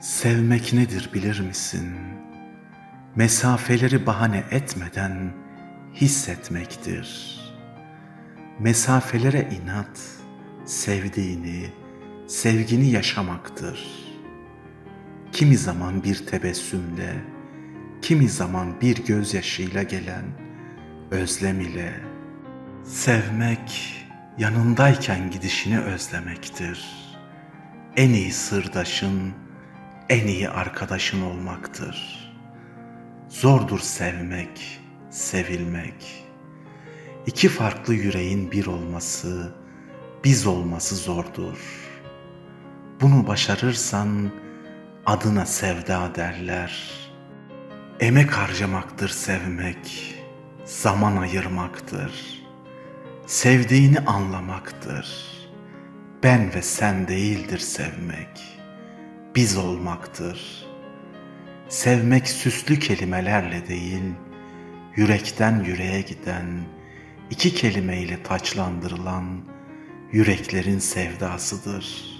Sevmek nedir bilir misin? Mesafeleri bahane etmeden hissetmektir. Mesafelere inat, sevdiğini, sevgini yaşamaktır. Kimi zaman bir tebessümle, kimi zaman bir gözyaşıyla gelen özlem ile sevmek yanındayken gidişini özlemektir. En iyi sırdaşın, en iyi arkadaşın olmaktır. Zordur sevmek, sevilmek. İki farklı yüreğin bir olması, biz olması zordur. Bunu başarırsan adına sevda derler. Emek harcamaktır sevmek, zaman ayırmaktır. Sevdiğini anlamaktır. Ben ve sen değildir sevmek, biz olmaktır. Sevmek süslü kelimelerle değil, yürekten yüreğe giden, iki kelimeyle taçlandırılan yüreklerin sevdasıdır.''